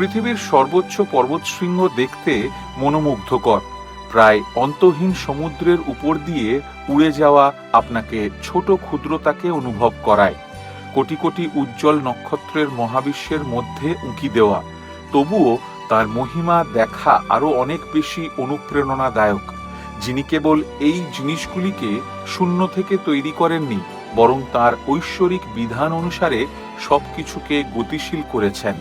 পৃথিবীর সর্বোচ্চ পর্বতশৃঙ্গ দেখতে মনোমুগ্ধকর। প্রায় অন্তহীন সমুদ্রের উপর দিয়ে উড়ে যাওয়া আপনাকে ছোট ক্ষুদ্রতাকে অনুভব করায়। কোটি কোটি উজ্জ্বল নক্ষত্রের মহাবিশ্বের মধ্যে উঁকি দেওয়া। তবুও তার মহিমা দেখা আরও অনেক বেশি অনুপ্রেরণাদায়ক। যিনি কেবল এই জিনিসগুলিকে শূন্য থেকে তৈরি করেননি, বরং তার ঐশ্বরিক বিধান অনুসারে সবকিছুকে গতিশীল করেছেন।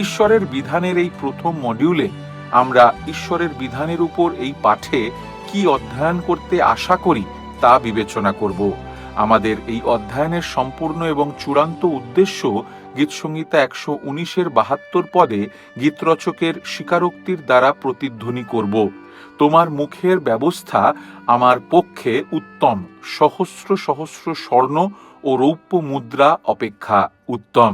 ঈশ্বরের বিধানের এই প্রথম মডিউলে আমরা ঈশ্বরের বিধানের উপর এই পাঠে কি অধ্যয়ন করতে আশা করি তা বিবেচনা করব। আমাদের এই অধ্যয়নের সম্পূর্ণ এবং চূড়ান্ত উদ্দেশ্য গীতসংহিতা একশো উনিশের বাহাত্তর পদে গীতরচকের স্বীকারোক্তির দ্বারা প্রতিধ্বনি করব। তোমার মুখের ব্যবস্থা আমার পক্ষে উত্তম। সহস্র সহস্র স্বর্ণ ও রৌপ্য মুদ্রা অপেক্ষা উত্তম।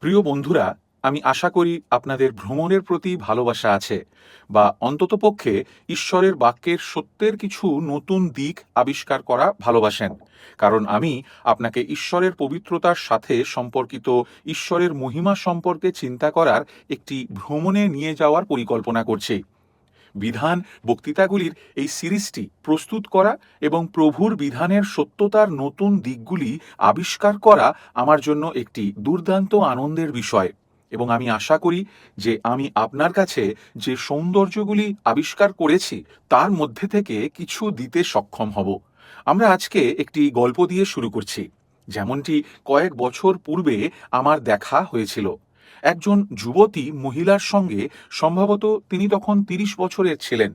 প্রিয় বন্ধুরা আমি আশা করি আপনাদের ভ্রমণের প্রতি ভালোবাসা আছে বা অন্ততপক্ষে ঈশ্বরের বাক্যের সত্যের কিছু নতুন দিক আবিষ্কার করা ভালোবাসেন। কারণ আমি আপনাকে ঈশ্বরের পবিত্রতার সাথে সম্পর্কিত ঈশ্বরের মহিমা সম্পর্কে চিন্তা করার একটি ভ্রমণে নিয়ে যাওয়ার পরিকল্পনা করছি। বিধান বক্তৃতাগুলির এই সিরিজটি প্রস্তুত করা এবং প্রভুর বিধানের সত্যতার নতুন দিকগুলি আবিষ্কার করা আমার জন্য একটি দুর্দান্ত আনন্দের বিষয়। এবং আমি আশা করি যে আমি আপনার কাছে যে সৌন্দর্যগুলি আবিষ্কার করেছি, তার মধ্যে থেকে কিছু দিতে সক্ষম হব। আমরা আজকে একটি গল্প দিয়ে শুরু করছি, যেমনটি কয়েক বছর পূর্বে আমার দেখা হয়েছিল। একজন যুবতী মহিলার সঙ্গে সম্ভবত তিনি তখন তিরিশ বছরের ছিলেন।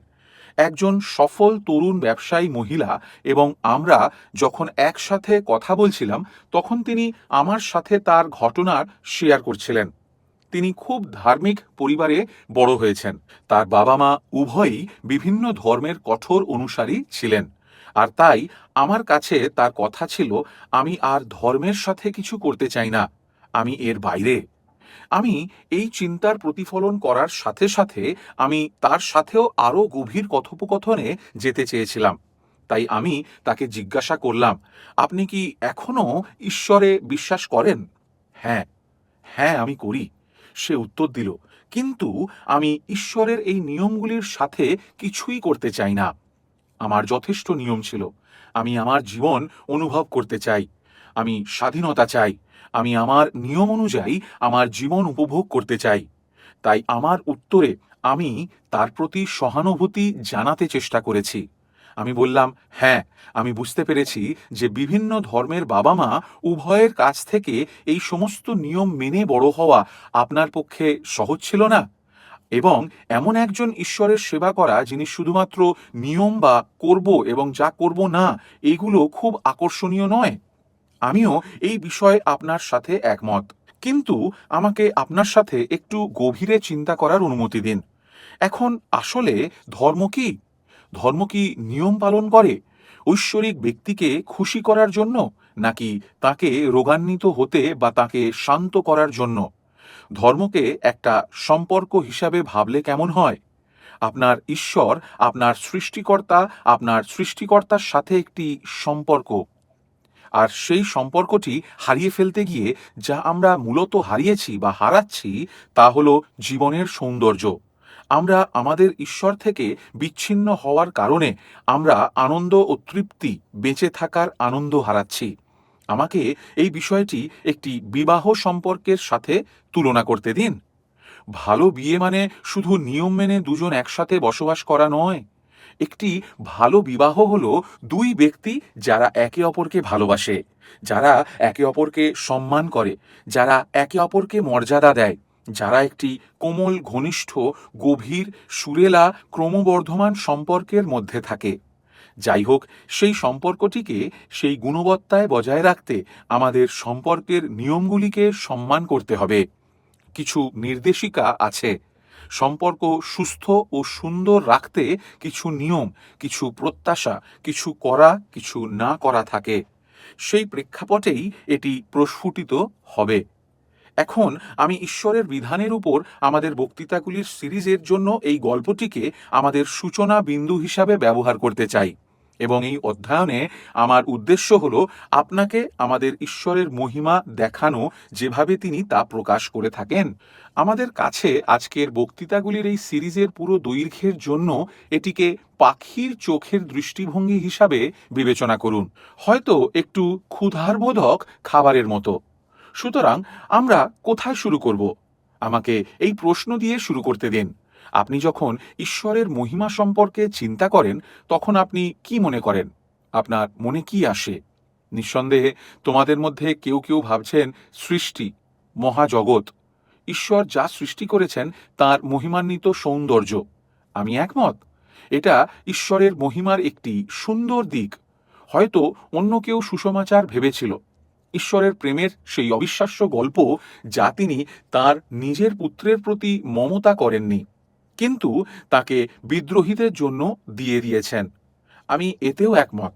একজন সফল তরুণ ব্যবসায়ী মহিলা এবং আমরা যখন একসাথে কথা বলছিলাম, তখন তিনি আমার সাথে তার ঘটনার শেয়ার করছিলেন। তিনি খুব ধার্মিক পরিবারে বড় হয়েছেন। তার বাবা মা উভয়ই বিভিন্ন ধর্মের কঠোর অনুসারী ছিলেন। আর তাই আমার কাছে তার কথা ছিল, আমি আর ধর্মের সাথে কিছু করতে চাই না, আমি এর বাইরে। আমি এই চিন্তার প্রতিফলন করার সাথে সাথে আমি তার সাথেও আরও গভীর কথোপকথনে যেতে চেয়েছিলাম। তাই আমি তাকে জিজ্ঞাসা করলাম, আপনি কি এখনও ঈশ্বরে বিশ্বাস করেন? হ্যাঁ হ্যাঁ আমি করি। সে উত্তর দিল, কিন্তু আমি ঈশ্বরের এই নিয়মগুলির সাথে কিছুই করতে চাই না। আমার যথেষ্ট নিয়ম ছিল। আমি আমার জীবন অনুভব করতে চাই। আমি স্বাধীনতা চাই। আমি আমার নিয়ম অনুযায়ী আমার জীবন উপভোগ করতে চাই। তাই আমার উত্তরে আমি তার প্রতি সহানুভূতি জানাতে চেষ্টা করেছি। আমি বললাম হ্যাঁ আমি বুঝতে পেরেছি যে বিভিন্ন ধর্মের বাবা মা উভয়ের কাছ থেকে এই সমস্ত নিয়ম মেনে বড় হওয়া আপনার পক্ষে সহজ ছিল না এবং এমন একজন ঈশ্বরের সেবা করা যিনি শুধুমাত্র নিয়ম বা করব এবং যা করব না, এগুলো খুব আকর্ষণীয় নয়। আমিও এই বিষয়ে আপনার সাথে একমত। কিন্তু আমাকে আপনার সাথে একটু গভীরে চিন্তা করার অনুমতি দিন। এখন আসলে ধর্ম কি? ধর্ম কি নিয়ম পালন করে? ঐশ্বরিক ব্যক্তিকে খুশি করার জন্য নাকি তাকে রোগান্বিত হতে বা তাকে শান্ত করার জন্য? ধর্মকে একটা সম্পর্ক হিসাবে ভাবলে কেমন হয়? আপনার ঈশ্বর, আপনার সৃষ্টিকর্তা, আপনার সৃষ্টিকর্তার সাথে একটি সম্পর্ক। আর সেই সম্পর্কটি হারিয়ে ফেলতে গিয়ে যা আমরা মূলত হারিয়েছি বা হারাচ্ছি তা হলো জীবনের সৌন্দর্য। আমরা আমাদের ঈশ্বর থেকে বিচ্ছিন্ন হওয়ার কারণে আমরা আনন্দ ও তৃপ্তি বেঁচে থাকার আনন্দ হারাচ্ছি। আমাকে এই বিষয়টি একটি বিবাহ সম্পর্কের সাথে তুলনা করতে দিন। ভালো বিয়ে মানে শুধু নিয়ম মেনে দুজন একসাথে বসবাস করা নয়। একটি ভালো বিবাহ হলো দুই ব্যক্তি যারা একে অপরকে ভালোবাসে, যারা একে অপরকে সম্মান করে, যারা একে অপরকে মর্যাদা দেয়। যারা একটি কোমল, ঘনিষ্ঠ, গভীর, সুরেলা, ক্রমবর্ধমান সম্পর্কের মধ্যে থাকে। যাই হোক, সেই সম্পর্কটিকে সেই গুণবত্তায় বজায় রাখতে আমাদের সম্পর্কের নিয়মগুলিকে সম্মান করতে হবে। কিছু নির্দেশিকা আছে। সম্পর্ক সুস্থ ও সুন্দর রাখতে কিছু নিয়ম, কিছু প্রত্যাশা, কিছু করা, কিছু না করা থাকে। সেই প্রেক্ষাপটেই এটি প্রস্ফুটিত হবে। এখন আমি ঈশ্বরের বিধানের উপর আমাদের বক্তৃতাগুলির সিরিজের জন্য এই গল্পটিকে আমাদের সূচনা বিন্দু হিসাবে ব্যবহার করতে চাই। এবং এই অধ্যয়নে আমার উদ্দেশ্য হল আপনাকে আমাদের ঈশ্বরের মহিমা দেখানো যেভাবে তিনি তা প্রকাশ করে থাকেন। আমাদের কাছে আজকের বক্তৃতাগুলির এই সিরিজের পুরো দৈর্ঘ্যের জন্য এটিকে পাখির চোখের দৃষ্টিভঙ্গি হিসাবে বিবেচনা করুন। হয়তো একটু ক্ষুধার্বোধক খাবারের মতো। সুতরাং আমরা কোথায় শুরু করব? আমাকে এই প্রশ্ন দিয়ে শুরু করতে দিন। আপনি যখন ঈশ্বরের মহিমা সম্পর্কে চিন্তা করেন, তখন আপনি কি মনে করেন? আপনার মনে কি আসে? নিঃসন্দেহে তোমাদের মধ্যে কেউ কেউ ভাবছেন সৃষ্টি, মহাজগৎ। ঈশ্বর যা সৃষ্টি করেছেন, তার মহিমান্বিত সৌন্দর্য। আমি একমত। এটা ঈশ্বরের মহিমার একটি সুন্দর দিক। হয়তো অন্য কেউ সুসমাচার ভেবেছিল। ঈশ্বরের প্রেমের সেই অবিশ্বাস্য গল্প যা তিনি তার নিজের পুত্রের প্রতি মমতা করেননি, কিন্তু তাকে বিদ্রোহীদের জন্য দিয়ে দিয়েছেন। আমি এতেও একমত।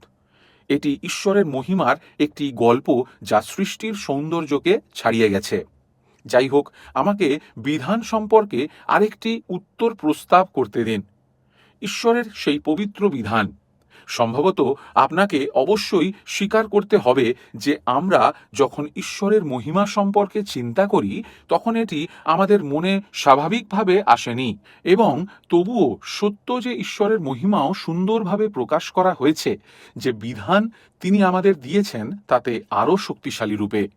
এটি ঈশ্বরের মহিমার একটি গল্প যা সৃষ্টির সৌন্দর্যকে ছাড়িয়ে গেছে। যাই হোক, আমাকে বিধান সম্পর্কে আরেকটি উত্তর প্রস্তাব করতে দিন। ঈশ্বরের সেই পবিত্র বিধান সম্ভবত আপনাকে অবশ্যই স্বীকার করতে হবে যে আমরা যখন ঈশ্বরের মহিমা সম্পর্কে চিন্তা করি, তখন এটি আমাদের মনে স্বাভাবিকভাবে আসেনি এবং তবুও সত্য যে ঈশ্বরের মহিমাও সুন্দরভাবে প্রকাশ করা হয়েছে, যে বিধান তিনি আমাদের দিয়েছেন তাতে আরও শক্তিশালী রূপে।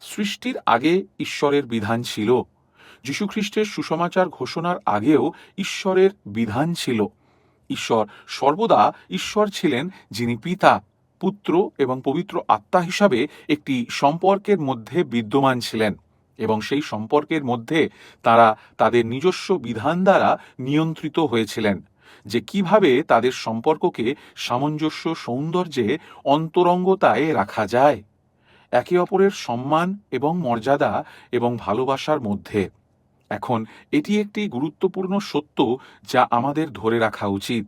সৃষ্টির আগে ঈশ্বরের বিধান ছিল। যীশুখ্রিস্টের সুসমাচার ঘোষণার আগেও ঈশ্বরের বিধান ছিল। ঈশ্বর। সর্বদা ঈশ্বর ছিলেন, যিনি পিতা, পুত্র এবং পবিত্র আত্মা হিসাবে একটি সম্পর্কের মধ্যে বিদ্যমান ছিলেন এবং সেই সম্পর্কের মধ্যে তারা তাদের নিজস্ব বিধান দ্বারা নিয়ন্ত্রিত হয়েছিলেন, যে কীভাবে তাদের সম্পর্ককে সামঞ্জস্য সৌন্দর্যে অন্তরঙ্গতায় রাখা যায়। একে অপরের সম্মান এবং মর্যাদা এবং ভালোবাসার মধ্যে এখন এটি একটি গুরুত্বপূর্ণ সত্য যা আমাদের ধরে রাখা উচিত।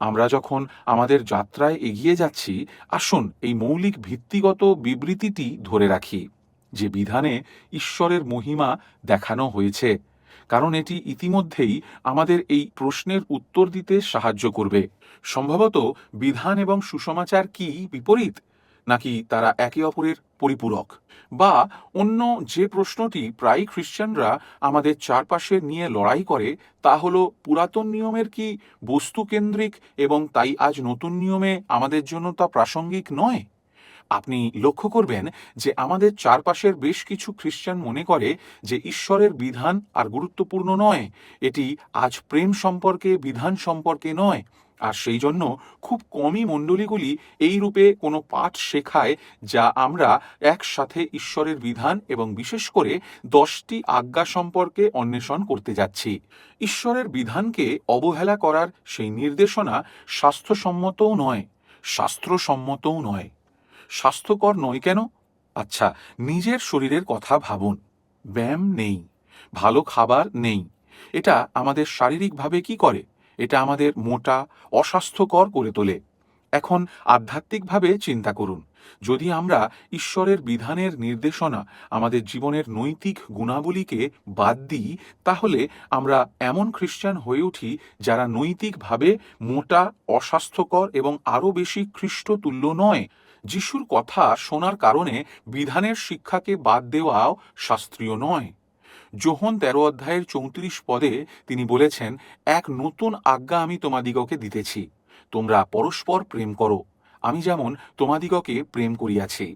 আমরা যখন আমাদের যাত্রায় এগিয়ে যাচ্ছি, আসুন এই মৌলিক ভিত্তিগত বিবৃতিটি ধরে রাখি, যে বিধানে ঈশ্বরের মহিমা দেখানো হয়েছে, কারণ এটি ইতিমধ্যেই আমাদের এই প্রশ্নের উত্তর দিতে সাহায্য করবে। সম্ভবত বিধান এবং সুসমাচার কি বিপরীত? নাকি তারা একে অপরের পরিপূরক? বা অন্য যে প্রশ্নটি প্রায় খ্রিশ্চানরা আমাদের চারপাশে নিয়ে লড়াই করে, তা হলো পুরাতন নিয়মের কি বস্তুকেন্দ্রিক এবং তাই আজ নতুন নিয়মে আমাদের জন্য তা প্রাসঙ্গিক নয়? আপনি লক্ষ্য করবেন যে আমাদের চারপাশের বেশ কিছু খ্রিস্টান মনে করে যে ঈশ্বরের বিধান আর গুরুত্বপূর্ণ নয়। এটি আজ প্রেম সম্পর্কে, বিধান সম্পর্কে নয়। আর সেই জন্য খুব কমই মণ্ডলীগুলি এই রূপে কোনো পাঠ শেখায় যা আমরা একসাথে ঈশ্বরের বিধান এবং বিশেষ করে দশটি আজ্ঞা সম্পর্কে অন্বেষণ করতে যাচ্ছি। ঈশ্বরের বিধানকে অবহেলা করার সেই নির্দেশনা স্বাস্থ্যসম্মতও নয়, শাস্ত্রসম্মতও নয়। স্বাস্থ্যকর নয় কেন? আচ্ছা নিজের শরীরের কথা ভাবুন। ব্যায়াম নেই, ভালো খাবার নেই। এটা আমাদের শারীরিকভাবে কি করে? এটা আমাদের মোটা, অস্বাস্থ্যকর করে তোলে। এখন আধ্যাত্মিকভাবে চিন্তা করুন। যদি আমরা ঈশ্বরের বিধানের নির্দেশনা আমাদের জীবনের নৈতিক গুণাবলীকে বাদ দিই, তাহলে আমরা এমন খ্রিস্টান হয়ে উঠি যারা নৈতিকভাবে মোটা, অস্বাস্থ্যকর এবং আরও বেশি খ্রিস্টতুল্য নয়। যিশুর কথা শোনার কারণে বিধানের শিক্ষাকে বাদ দেওয়াও শাস্ত্রীয় নয়। যোহন তেরো অধ্যায়ের চৌত্রিশ পদে তিনি বলেছেন, এক নতুন আজ্ঞা আমি তোমাদিগকে দিতেছি। তোমরা পরস্পর প্রেম করো। আমি যেমন তোমাদিগকে প্রেম করিয়াছি,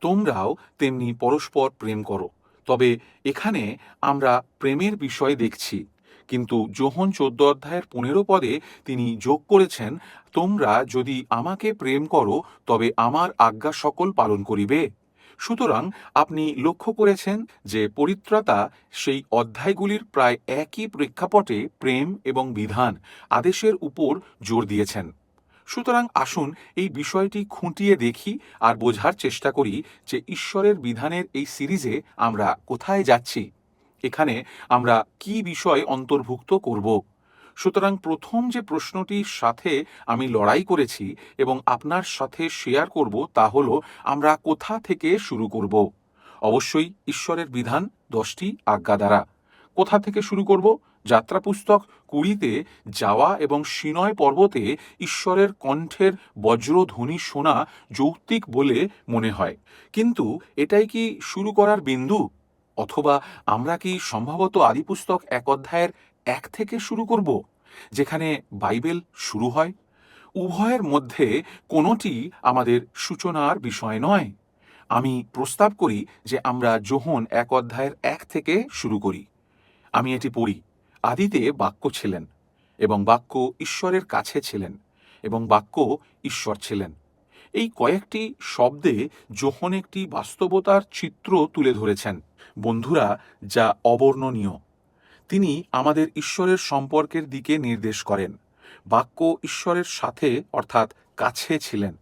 তোমরাও তেমনি পরস্পর প্রেম করো। তবে এখানে আমরা প্রেমের বিষয় দেখছি। কিন্তু যোহন চোদ্দ অধ্যায়ের পনেরো পদে তিনি যোগ করেছেন, তোমরা যদি আমাকে প্রেম করো, তবে আমার আজ্ঞা সকল পালন করিবে। সুতরাং আপনি লক্ষ্য করেছেন যে পরিত্রাতা সেই অধ্যায়গুলির প্রায় একই প্রেক্ষাপটে প্রেম এবং বিধান আদেশের উপর জোর দিয়েছেন। সুতরাং আসুন এই বিষয়টি খুঁটিয়ে দেখি আর বোঝার চেষ্টা করি যে ঈশ্বরের বিধানের এই সিরিজে আমরা কোথায় যাচ্ছি। এখানে আমরা কি বিষয় অন্তর্ভুক্ত করব? সুতরাং প্রথম যে প্রশ্নটির সাথে আমি লড়াই করেছি এবং আপনার সাথে শেয়ার করব তা হল, আমরা কোথা থেকে শুরু করব? অবশ্যই ঈশ্বরের বিধান দশটি আজ্ঞা দ্বারা। কোথা থেকে শুরু করব? যাত্রা পুস্তক কুড়িতে যাওয়া এবং সিনয় পর্বতে ঈশ্বরের কণ্ঠের বজ্রধ্বনি শোনা যৌক্তিক বলে মনে হয়। কিন্তু এটাই কি শুরু করার বিন্দু? অথবা আমরা কি সম্ভবত আদিপুস্তক এক অধ্যায়ের এক থেকে শুরু করব, যেখানে বাইবেল শুরু হয়। উভয়ের মধ্যে কোনোটি আমাদের সূচনার বিষয় নয়। আমি প্রস্তাব করি যে আমরা যোহন এক অধ্যায়ের এক থেকে শুরু করি। আমি এটি পড়ি। আদিতে বাক্য ছিলেন এবং বাক্য ঈশ্বরের কাছে ছিলেন এবং বাক্য ঈশ্বর ছিলেন। এই কয়েকটি শব্দে যোহন একটি বাস্তবতার চিত্র তুলে ধরেছেন। বন্ধুরা, যা অবর্ণনীয়। তিনি আমাদের ঈশ্বরের সম্পর্কের দিকে নির্দেশ করেন। বাক্য ঈশ্বরের সাথে, অর্থাৎ কাছে ছিলেন।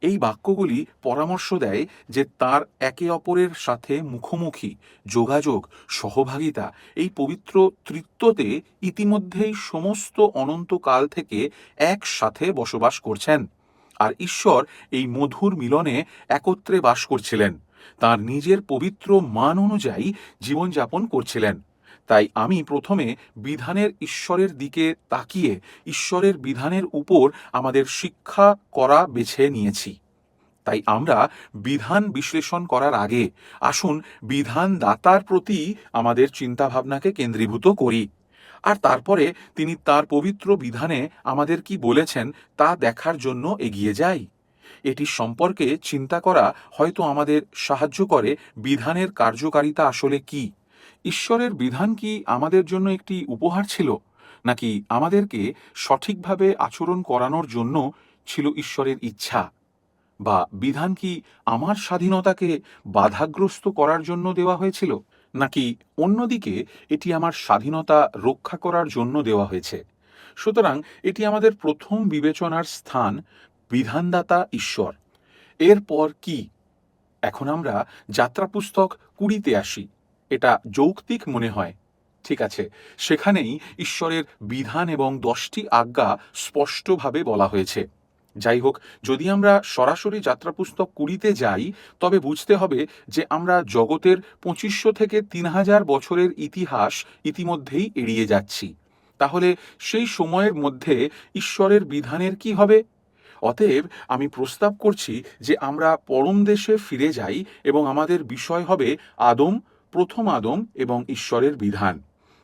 এই বাক্যগুলি পরামর্শ দেয় যে তার একে অপরের সাথে মুখোমুখি, যোগাযোগ, সহভাগিতা, এই পবিত্র তৃত্বতে ইতিমধ্যেই সমস্ত অনন্তকাল থেকে একসাথে বসবাস করছেন। আর ঈশ্বর এই মধুর মিলনে একত্রে বাস করছিলেন। তার নিজের পবিত্র মান অনুযায়ী জীবনযাপন করছিলেন। তাই আমি প্রথমে বিধানের ঈশ্বরের দিকে তাকিয়ে ঈশ্বরের বিধানের উপর আমাদের শিক্ষা করা বেছে নিয়েছি। তাই আমরা বিধান বিশ্লেষণ করার আগে আসুন বিধান দাতার প্রতি আমাদের চিন্তাভাবনাকে কেন্দ্রীভূত করি। আর তারপরে তিনি তার পবিত্র বিধানে আমাদের কি বলেছেন তা দেখার জন্য এগিয়ে যাই। এটি সম্পর্কে চিন্তা করা হয়তো আমাদের সাহায্য করে বিধানের কার্যকারিতা আসলে কি। ঈশ্বরের বিধান কি আমাদের জন্য একটি উপহার ছিল, নাকি আমাদেরকে সঠিকভাবে আচরণ করানোর জন্য ছিল ঈশ্বরের ইচ্ছা? বা বিধান কি আমার স্বাধীনতাকে বাধাগ্রস্ত করার জন্য দেওয়া হয়েছিল, নাকি অন্যদিকে এটি আমার স্বাধীনতা রক্ষা করার জন্য দেওয়া হয়েছে? সুতরাং এটি আমাদের প্রথম বিবেচনার স্থান, বিধানদাতা ঈশ্বর। এরপর কি? এখন আমরা যাত্রাপুস্তক কুড়িতে আসি। এটা যৌক্তিক মনে হয়। ঠিক আছে, সেখানেই ঈশ্বরের বিধান এবং দশটি আজ্ঞা স্পষ্টভাবে বলা হয়েছে। যাই হোক, যদি আমরা সরাসরি যাত্রা পুস্তক কুড়িতে যাই, তবে বুঝতে হবে যে আমরা জগতের পঁচিশশো থেকে তিন হাজার বছরের ইতিহাস ইতিমধ্যেই এড়িয়ে যাচ্ছি। তাহলে সেই সময়ের মধ্যে ঈশ্বরের বিধানের কি হবে? অতএব আমি প্রস্তাব করছি যে আমরা পরম দেশে ফিরে যাই এবং আমাদের বিষয় হবে আদম প্রথম আদম এবং ঈশ্বরের বিধান।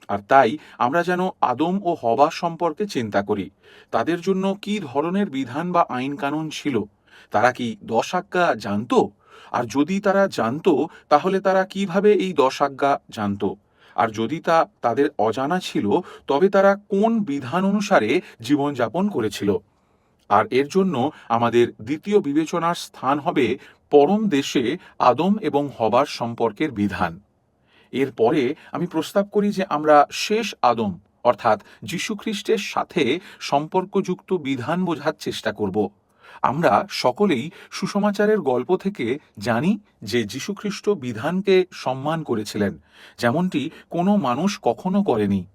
আর তাই আমরা যেন আদম ও হবা সম্পর্কে চিন্তা করি। তাদের জন্য কি ধরনের বিধান বা আইন কানুন ছিল? তারা কি দশ আজ্ঞা জানতো? আর যদি তারা জানত, তাহলে তারা কীভাবে এই দশ আজ্ঞা জানতো? আর যদি তা তাদের অজানা ছিল, তবে তারা কোন বিধান অনুসারে জীবনযাপন করেছিল? আর এর জন্য আমাদের দ্বিতীয় বিবেচনার স্থান হবে পরম দেশে আদম এবং হবার সম্পর্কের বিধান। এরপরে আমি প্রস্তাব করি যে আমরা শেষ আদম, অর্থাৎ যীশুখ্রিস্টের সাথে সম্পর্কযুক্ত বিধান বোঝার চেষ্টা করব। আমরা সকলেই সুসমাচারের গল্প থেকে জানি যে যীশুখ্রিস্ট বিধানকে সম্মান করেছিলেন, যেমনটি কোনো মানুষ কখনো করেনি।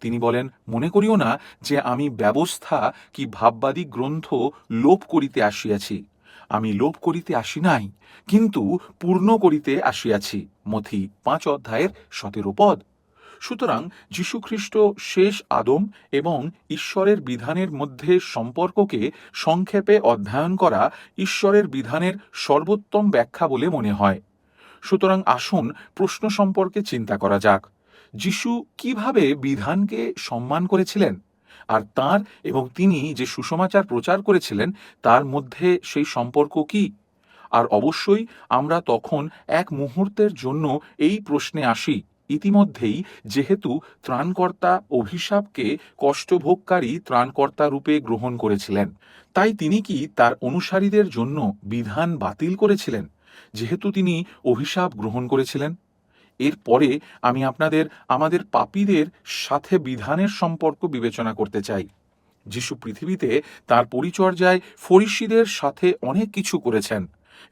তিনি বলেন, মনে করিও না যে আমি ব্যবস্থা কি ভাববাদী গ্রন্থ লোপ করিতে আসিয়াছি। আমি লোপ করিতে আসি নাই, কিন্তু পূর্ণ করিতে আসিয়াছি। মথি পাঁচ অধ্যায়ের সতেরো পদ। সুতরাং যীশুখ্রিস্ট শেষ আদম এবং ঈশ্বরের বিধানের মধ্যে সম্পর্ককে সংক্ষেপে অধ্যয়ন করা ঈশ্বরের বিধানের সর্বোত্তম ব্যাখ্যা বলে মনে হয়। সুতরাং আসুন প্রশ্ন সম্পর্কে চিন্তা করা যাক। যিশু কীভাবে বিধানকে সম্মান করেছিলেন? আর তার এবং তিনি যে সুসমাচার প্রচার করেছিলেন, তার মধ্যে সেই সম্পর্ক কি? আর অবশ্যই আমরা তখন এক মুহূর্তের জন্য এই প্রশ্নে আসি। ইতিমধ্যেই যেহেতু ত্রাণকর্তা অভিশাপকে কষ্টভোগকারী ত্রাণকর্তা রূপে গ্রহণ করেছিলেন, তাই তিনি কি তার অনুসারীদের জন্য বিধান বাতিল করেছিলেন? যেহেতু তিনি অভিশাপ গ্রহণ করেছিলেন। এরপরে আমি আপনাদের, আমাদের পাপীদের সাথে বিধানের সম্পর্ক বিবেচনা করতে চাই। যিশু পৃথিবীতে তার পরিচর্যায় ফরিসিদের সাথে অনেক কিছু করেছেন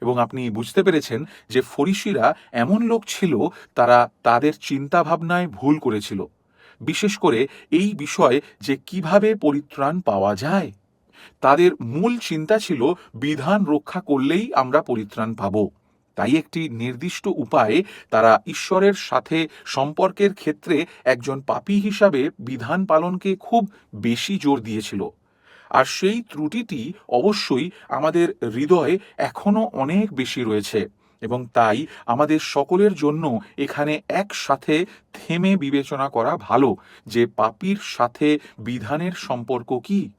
এবং আপনি বুঝতে পেরেছেন যে ফরিসিরা এমন লোক ছিল তারা তাদের চিন্তাভাবনায় ভুল করেছিল। বিশেষ করে এই বিষয়ে যে কীভাবে পরিত্রাণ পাওয়া যায়। তাদের মূল চিন্তা ছিল বিধান রক্ষা করলেই আমরা পরিত্রাণ পাব। তাই একটি নির্দিষ্ট উপায়ে তারা ঈশ্বরের সাথে সম্পর্কের ক্ষেত্রে একজন পাপী হিসাবে বিধান পালনকে খুব বেশি জোর দিয়েছিল। আর সেই ত্রুটিটি অবশ্যই আমাদের হৃদয়ে এখনও অনেক বেশি রয়েছে এবং তাই আমাদের সকলের জন্য এখানে একসাথে থেমে বিবেচনা করা ভালো যে পাপির সাথে বিধানের সম্পর্ক কি?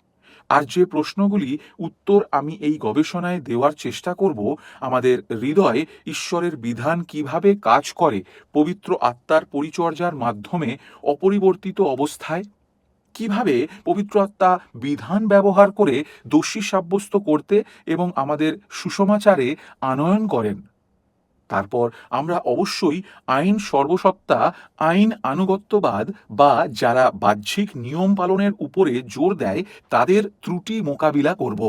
আর যে প্রশ্নগুলি উত্তর আমি এই গবেষণায় দেওয়ার চেষ্টা করব, আমাদের হৃদয়ে ঈশ্বরের বিধান কীভাবে কাজ করে পবিত্র আত্মার পরিচর্যার মাধ্যমে অপরিবর্তিত অবস্থায়? কীভাবে পবিত্র আত্মা বিধান ব্যবহার করে দোষী সাব্যস্ত করতে এবং আমাদের সুসমাচারে আনয়ন করেন? তারপর আমরা অবশ্যই আইন সর্বসত্তা, আইন আনুগত্যবাদ বা যারা বাহ্যিক নিয়ম পালনের উপরে জোর দেয়, তাদের ত্রুটি মোকাবিলা করব।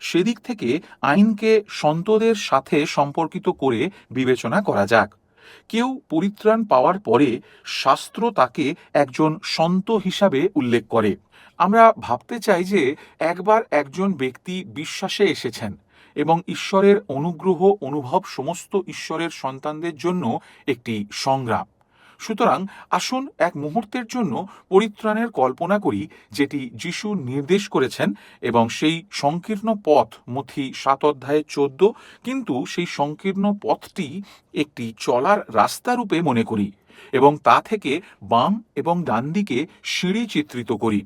সেদিক থেকে আইনকে সন্তদের সাথে সম্পর্কিত করে বিবেচনা করা যাক। কেউ পরিত্রাণ পাওয়ার পরে শাস্ত্র তাকে একজন সন্ত হিসাবে উল্লেখ করে। আমরা ভাবতে চাই যে একবার একজন ব্যক্তি বিশ্বাসে এসেছেন। এবং ঈশ্বরের অনুগ্রহ, অনুভব সমস্ত ঈশ্বরের সন্তানদের জন্য একটি সংগ্রাম। সুতরাং আসুন এক মুহূর্তের জন্য পরিত্রাণের কল্পনা করি, যেটি যিশু নির্দেশ করেছেন এবং সেই সংকীর্ণ পথ, মথি সাত অধ্যায়ে চোদ্দ, কিন্তু সেই সংকীর্ণ পথটি একটি চলার রাস্তা রূপে মনে করি এবং তা থেকে বাম এবং ডান দিকে সিঁড়ি চিত্রিত করি।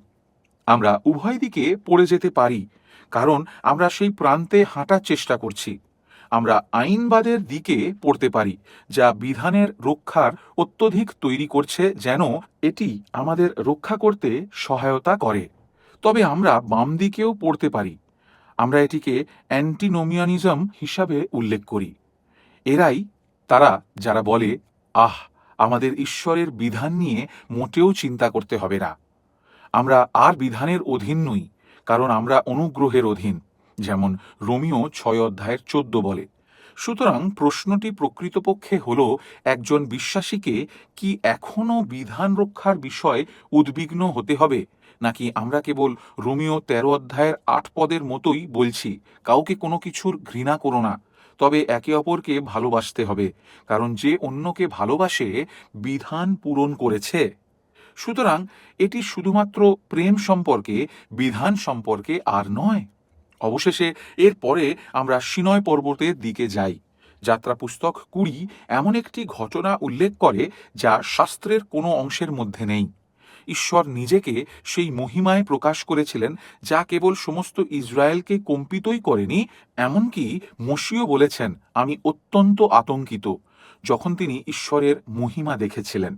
আমরা উভয় দিকে পড়ে যেতে পারি। কারণ আমরা সেই প্রান্তে হাঁটার চেষ্টা করছি। আমরা আইনবাদের দিকে পড়তে পারি, যা বিধানের রক্ষার অত্যধিক তৈরি করছে যেন এটি আমাদের রক্ষা করতে সহায়তা করে। তবে আমরা বাম দিকেও পড়তে পারি। আমরা এটিকে অ্যান্টিনোমিয়ানিজম হিসাবে উল্লেখ করি। এরাই তারা যারা বলে, আহ, আমাদের ঈশ্বরের বিধান নিয়ে মোটেও চিন্তা করতে হবে না। আমরা আর বিধানের অধীন নই। কারণ আমরা অনুগ্রহের অধীন, যেমন রোমিও ছয় অধ্যায়ের চোদ্দ বলে। সুতরাং প্রশ্নটি প্রকৃতপক্ষে হল, একজন বিশ্বাসীকে কি এখনও বিধান রক্ষার বিষয়ে উদ্বিগ্ন হতে হবে? নাকি আমরা কেবল রোমিও তেরো অধ্যায়ের আট পদের মতোই বলছি, কাউকে কোনো কিছুর ঘৃণা করো না। তবে একে অপরকে ভালোবাসতে হবে, কারণ যে অন্যকে ভালোবাসে, বিধান পূরণ করেছে। সুতরাং এটি শুধুমাত্র প্রেম সম্পর্কে, বিধান সম্পর্কে আর নয়। অবশেষে এর পরে আমরা সিনয় পর্বতের দিকে যাই। যাত্রা পুস্তক কুড়ি এমন একটি ঘটনা উল্লেখ করে যা শাস্ত্রের কোনো অংশের মধ্যে নেই। ঈশ্বর নিজেকে সেই মহিমায় প্রকাশ করেছিলেন যা কেবল সমস্ত ইসরায়েলকে কম্পিতই করেনি, এমনকি মসিও বলেছেন, আমি অত্যন্ত আতঙ্কিত। যখন তিনি ঈশ্বরের মহিমা দেখেছিলেন।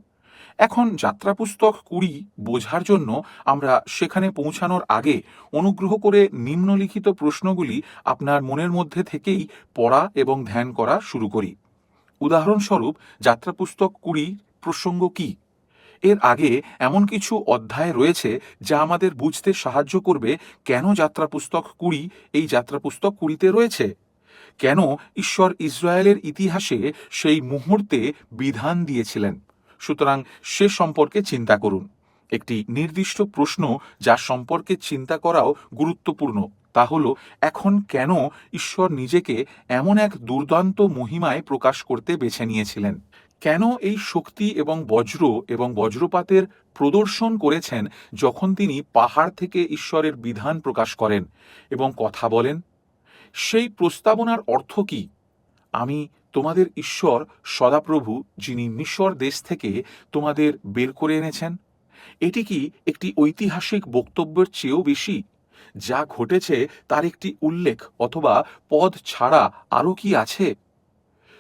এখন যাত্রা পুস্তক কুড়ি বোঝার জন্য আমরা সেখানে পৌঁছানোর আগে অনুগ্রহ করে নিম্নলিখিত প্রশ্নগুলি আপনার মনের মধ্যে থেকেই পড়া এবং ধ্যান করা শুরু করি। উদাহরণস্বরূপ যাত্রা পুস্তক কুড়ি প্রসঙ্গ কি? এর আগে এমন কিছু অধ্যায় রয়েছে যা আমাদের বুঝতে সাহায্য করবে কেন যাত্রা পুস্তক কুড়ি এই যাত্রা পুস্তক কুড়িতে রয়েছে? কেন ঈশ্বর ইসরায়েলের ইতিহাসে সেই মুহূর্তে বিধান দিয়েছিলেন? সুতরাং সে সম্পর্কে চিন্তা করুন। একটি নির্দিষ্ট প্রশ্ন যার সম্পর্কে চিন্তা করাও গুরুত্বপূর্ণ, তা হল, এখন কেন ঈশ্বর নিজেকে এমন এক দুর্দান্ত মহিমায় প্রকাশ করতে বেছে নিয়েছিলেন? কেন এই শক্তি এবং বজ্র এবং বজ্রপাতের প্রদর্শন করেছেন যখন তিনি পাহাড় থেকে ঈশ্বরের বিধান প্রকাশ করেন এবং কথা বলেন? সেই প্রস্তাবনার অর্থ কি? আমি তোমাদের ঈশ্বর সদাপ্রভু, যিনি মিশর দেশ থেকে তোমাদের বের করে এনেছেন? এটি কি একটি ঐতিহাসিক বক্তব্যের চেয়েও বেশি, যা ঘটেছে তার একটি উল্লেখ অথবা পদ ছাড়া আরও কি আছে?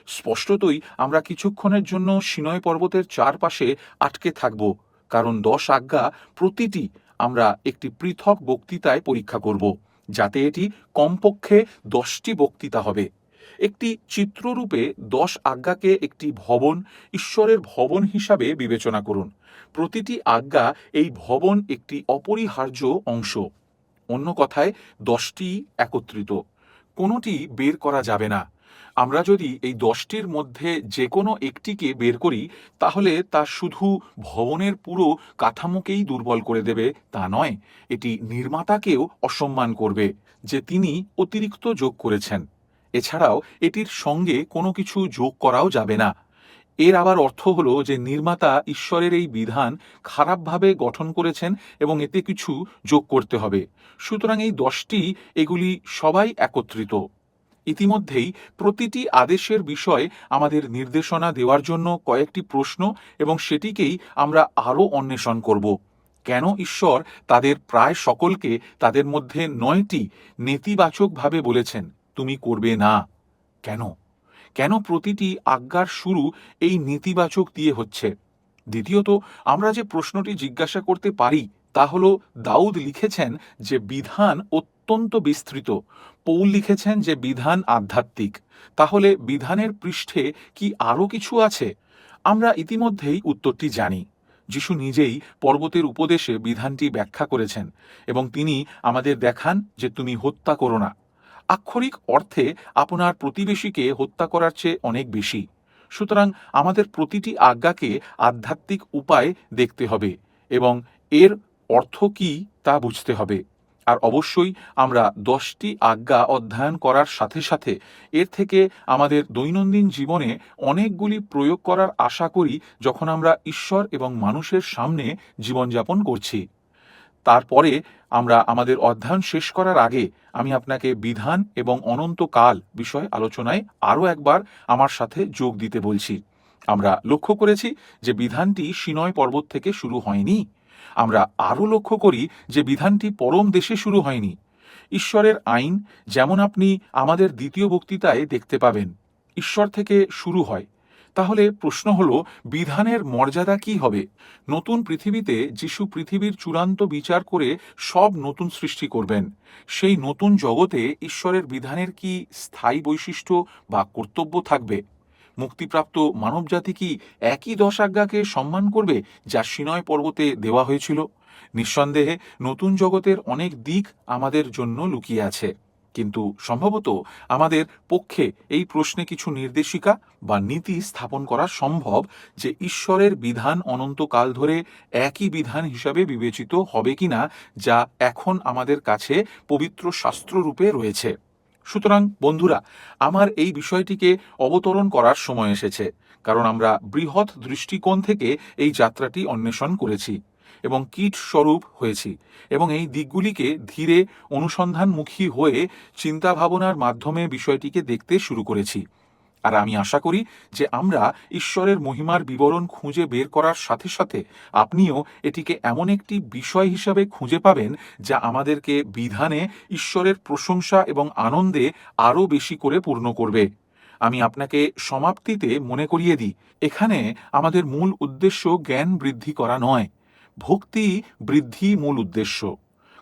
স্পষ্টতই আমরা কিছুক্ষণের জন্য সিনয় পর্বতের চারপাশে আটকে থাকব, কারণ দশ আজ্ঞা প্রতিটি আমরা একটি পৃথক বক্তৃতায় পরীক্ষা করব, যাতে এটি কমপক্ষে দশটি বক্তৃতা হবে। একটি চিত্ররূপে দশ আজ্ঞাকে একটি ভবন ঈশ্বরের ভবন হিসাবে বিবেচনা করুন। প্রতিটি আজ্ঞা এই ভবন একটি অপরিহার্য অংশ। অন্য কথায়, দশটি একত্রিত। কোনোটি বের করা যাবে না। আমরা যদি এই দশটির মধ্যে যে কোনো একটিকে বের করি, তাহলে তা শুধু ভবনের পুরো কাঠামোকেই দুর্বল করে দেবে, তা নয়। এটি নির্মাতাকেও অসম্মান করবে, যে তিনি অতিরিক্ত যোগ করেছেন। এছাড়াও এটির সঙ্গে কোনো কিছু যোগ করাও যাবে না। এর আবার অর্থ হল যে নির্মাতা ঈশ্বরের এই বিধান খারাপভাবে গঠন করেছেন এবং এতে কিছু যোগ করতে হবে। সুতরাং এই দশটি এগুলি সবাই একত্রিত। ইতিমধ্যেই প্রতিটি আদেশের বিষয়ে আমাদের নির্দেশনা দেওয়ার জন্য কয়েকটি প্রশ্ন এবং সেটিকেই আমরা আরও অন্বেষণ করব। কেন ঈশ্বর তাদের প্রায় সকলকে তাদের মধ্যে নয়টি নেতিবাচকভাবে বলেছেন? তুমি করবে না। কেন? কেন প্রতিটি আজ্ঞার শুরু এই নেতিবাচক দিয়ে হচ্ছে? দ্বিতীয়ত, আমরা যে প্রশ্নটি জিজ্ঞাসা করতে পারি, তা হল দাউদ লিখেছেন যে বিধান অত্যন্ত বিস্তৃত। পৌল লিখেছেন যে বিধান আধ্যাত্মিক। তাহলে বিধানের পৃষ্ঠে কি আরও কিছু আছে? আমরা ইতিমধ্যেই উত্তরটি জানি। যিশু নিজেই পর্বতের উপদেশে বিধানটি ব্যাখ্যা করেছেন এবং তিনি আমাদের দেখান যে তুমি হত্যা করো না। আক্ষরিক অর্থে আপনার প্রতিবেশীকে হত্যা করার চেয়ে অনেক বেশি। সুতরাং আমাদের প্রতিটি আজ্ঞাকে আধ্যাত্মিক উপায় দেখতে হবে এবং এর অর্থ কি তা বুঝতে হবে। আর অবশ্যই আমরা দশটি আজ্ঞা অধ্যয়ন করার সাথে সাথে এর থেকে আমাদের দৈনন্দিন জীবনে অনেকগুলি প্রয়োগ করার আশা করি যখন আমরা ঈশ্বর এবং মানুষের সামনে জীবনযাপন করছি। তারপরে আমরা আমাদের অধ্যয়ন শেষ করার আগে আমি আপনাকে বিধান এবং অনন্তকাল বিষয় আলোচনায় আরও একবার আমার সাথে যোগ দিতে বলছি। আমরা লক্ষ্য করেছি যে বিধানটি সিনয় পর্বত থেকে শুরু হয়নি। আমরা আরও লক্ষ্য করি যে বিধানটি পরম দেশে শুরু হয়নি। ঈশ্বরের আইন যেমন আপনি আমাদের দ্বিতীয় বক্তৃতায় দেখতে পাবেন। ঈশ্বর থেকে শুরু হয়। তাহলে প্রশ্ন হলো, বিধানের মর্যাদা কি হবে? নতুন পৃথিবীতে যিশু পৃথিবীর চূড়ান্ত বিচার করে সব নতুন সৃষ্টি করবেন। সেই নতুন জগতে ঈশ্বরের বিধানের কি স্থায়ী বৈশিষ্ট্য বা কর্তব্য থাকবে? মুক্তিপ্রাপ্ত মানবজাতি কি একই দশ আজ্ঞাকে সম্মান করবে যা সিনয় পর্বতে দেওয়া হয়েছিল? নিঃসন্দেহে নতুন জগতের অনেক দিক আমাদের জন্য লুকিয়ে আছে। কিন্তু সম্ভবত আমাদের পক্ষে এই প্রশ্নে কিছু নির্দেশিকা বা নীতি স্থাপন করা সম্ভব যে ঈশ্বরের বিধান অনন্তকাল ধরে একই বিধান হিসাবে বিবেচিত হবে কিনা যা এখন আমাদের কাছে পবিত্র শাস্ত্ররূপে রয়েছে। সুতরাং বন্ধুরা, আমার এই বিষয়টিকে অবতরণ করার সময় এসেছে, কারণ আমরা বৃহৎ দৃষ্টিকোণ থেকে এই যাত্রাটি অন্বেষণ করেছি। এবং কীট স্বরূপ হয়েছি এবং এই দিকগুলিকে ধীরে অনুসন্ধানমুখী হয়ে চিন্তা ভাবনার মাধ্যমে বিষয়টিকে দেখতে শুরু করেছি। আর আমি আশা করি যে আমরা ঈশ্বরের মহিমার বিবরণ খুঁজে বের করার সাথে সাথে আপনিও এটিকে এমন একটি বিষয় হিসাবে খুঁজে পাবেন যা আমাদেরকে বিধানে ঈশ্বরের প্রশংসা এবং আনন্দে আরও বেশি করে পূর্ণ করবে। আমি আপনাকে সমাপ্তিতে মনে করিয়ে দিই, এখানে আমাদের মূল উদ্দেশ্য জ্ঞান বৃদ্ধি করা নয়। ভক্তি বৃদ্ধি মূল উদ্দেশ্য।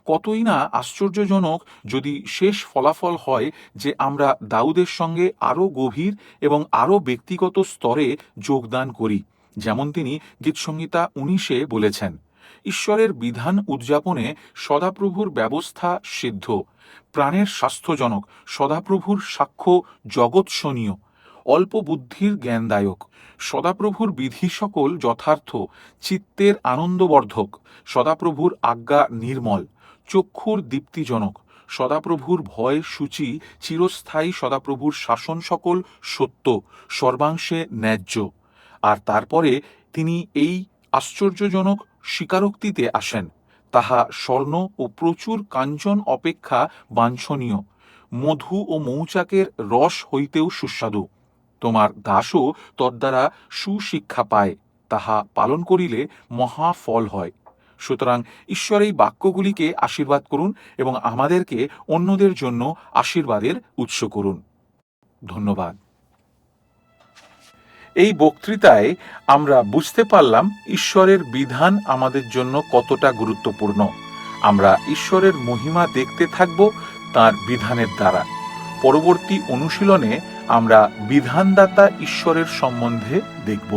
কতই না আশ্চর্যজনক যদি শেষ ফলাফল হয় যে আমরা দাউদের সঙ্গে আরও গভীর এবং আরও ব্যক্তিগত স্তরে যোগদান করি, যেমন তিনি গীতসংহিতা উনিশে বলেছেন, ঈশ্বরের বিধান উদযাপনে সদাপ্রভুর ব্যবস্থা সিদ্ধ, প্রাণের স্বাস্থ্যজনক, সদাপ্রভুর সাক্ষ্য জগৎসনীয়, অল্প বুদ্ধির জ্ঞানদায়ক। সদাপ্রভুর বিধি সকল যথার্থ, চিত্তের আনন্দবর্ধক। সদাপ্রভুর আজ্ঞা নির্মল, চক্ষুর দীপ্তিজনক। সদাপ্রভুর ভয় সূচি, চিরস্থায়ী সদাপ্রভুর শাসন সকল সত্য, সর্বাংশে ন্যায্য। আর তারপরে তিনি এই আশ্চর্যজনক স্বীকারোক্তিতে আসেন, তাহা স্বর্ণ ও প্রচুর কাঞ্চন অপেক্ষা বাঞ্ছনীয়। মধু ও মৌচাকের রস হইতেও সুস্বাদু। তোমার দাসও তদ্বারা সুশিক্ষা পায়, তাহা পালন করিলে মহা ফল হয়। সুতরাং ঈশ্বর এই বাক্যগুলিকে আশীর্বাদ করুন এবং আমাদেরকে অন্যদের জন্য আশীর্বাদের উৎস করুন। ধন্যবাদ। এই বক্তৃতায় আমরা বুঝতে পারলাম ঈশ্বরের বিধান আমাদের জন্য কতটা গুরুত্বপূর্ণ। আমরা ঈশ্বরের মহিমা দেখতে থাকব তার বিধানের দ্বারা। পরবর্তী অনুশীলনে আমরা বিধানদাতা ঈশ্বরের সম্বন্ধে দেখব।